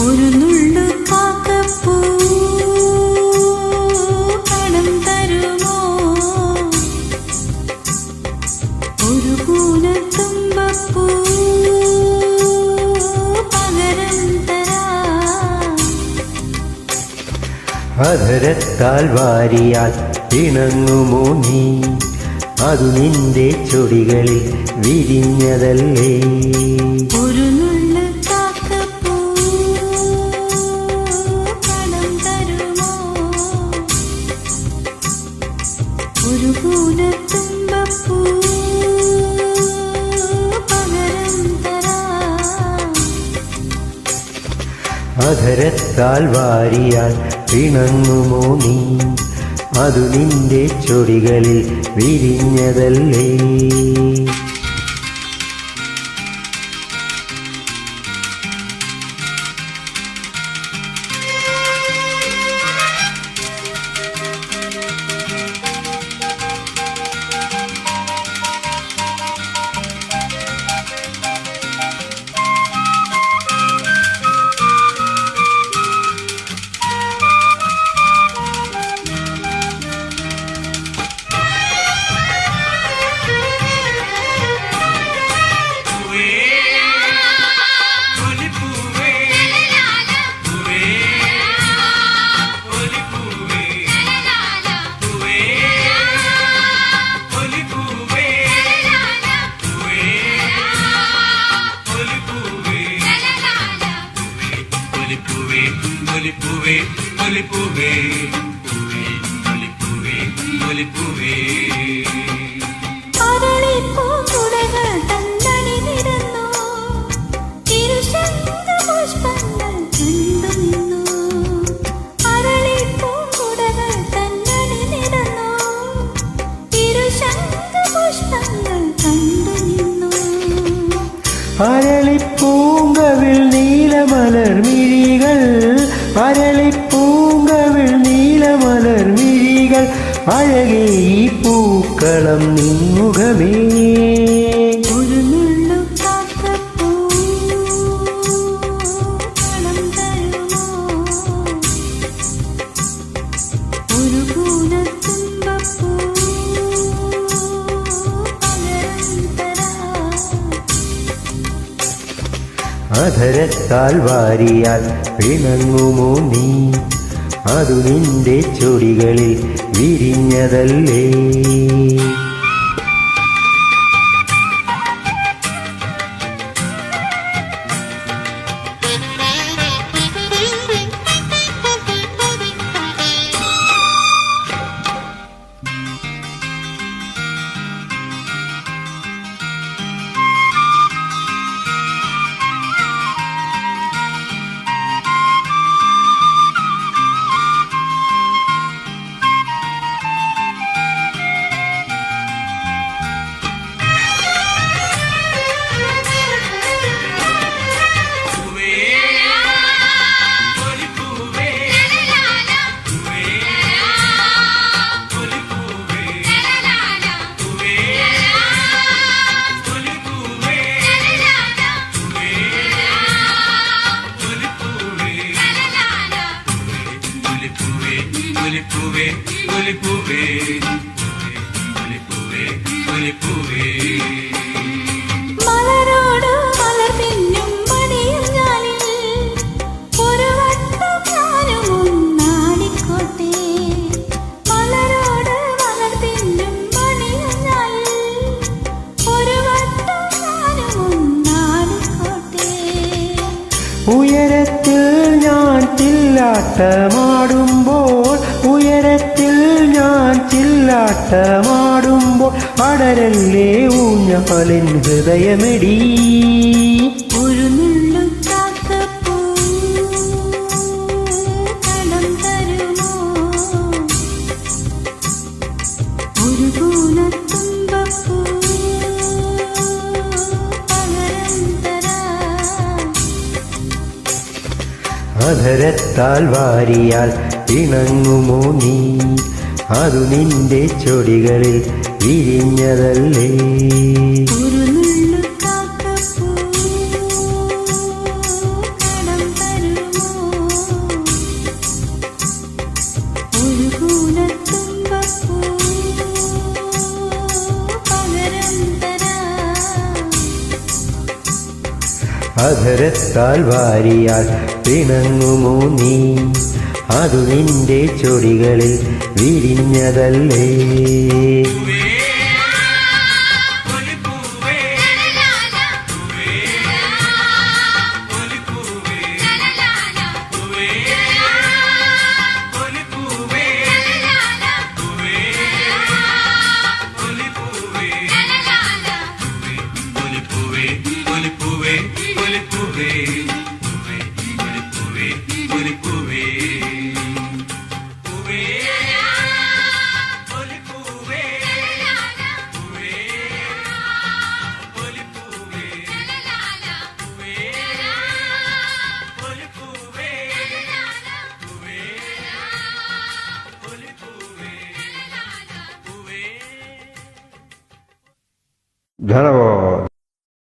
ഒരു പണം ഒരു വാരിയാൽ ഇണങ്ങുമോ നീ? അതു നിന്റെ ചൊടികളിൽ വിരിഞ്ഞതല്ലേ? അധരത്താൽ വാരിയാൽ പിണങ്ങുമോ നീ? അതു നിന്റെ ചൊടികളിൽ വിരിഞ്ഞതല്ലേ? അരളിപ്പൂങ്കവിൽ നീലമലർ മിഴികൾ അരളിപ്പൂങ്കവിൽ നീലമലർ മിഴികൾ അഴകേ ഈ പൂക്കളം നിൻമുഖമേ അധരത്താൽ വാരിയാൽ പിണങ്ങുമോ നീ? അതു നിന്റെ ചൊടികളിൽ വിരിഞ്ഞതല്ലേ? ഒലിപ്പൂവേ ഒലിപ്പൂവേ ഒലിപ്പൂവേ മലരോട് മലർ തിന്നും മണിയഞ്ഞാലിൽ ഒരു വട്ടം ഞാനും ഒന്നാടിക്കോട്ടെ. മലരോട് മലർ തിന്നും മണിയഞ്ഞാലിൽ ഒരു വട്ടം ഞാനും ഒന്നാടിക്കോട്ടെ. ഉയരത്തിൽ ഞാൻ ചില്ലാട്ടമാടുമ്പോൾ ഉയരത്തിൽ ചില്ലാട്ടമാടുമ്പോൾ അടരല്ലേ ഊഞ്ഞാലിൻ പലൻ ഹൃദയമെടി. അധരത്താൽ വാരിയാൽ ഇണങ്ങുമോ നീ? അതു നിന്റെ ചൊടികളിൽ വിരിഞ്ഞതല്ലേ അധരത്താൽ വാരിയാൽ പിണങ്ങുമോ നീ? അതു നിന്റെ ചൊടികളിൽ വിരിഞ്ഞതല്ലേ? ಧನಭವ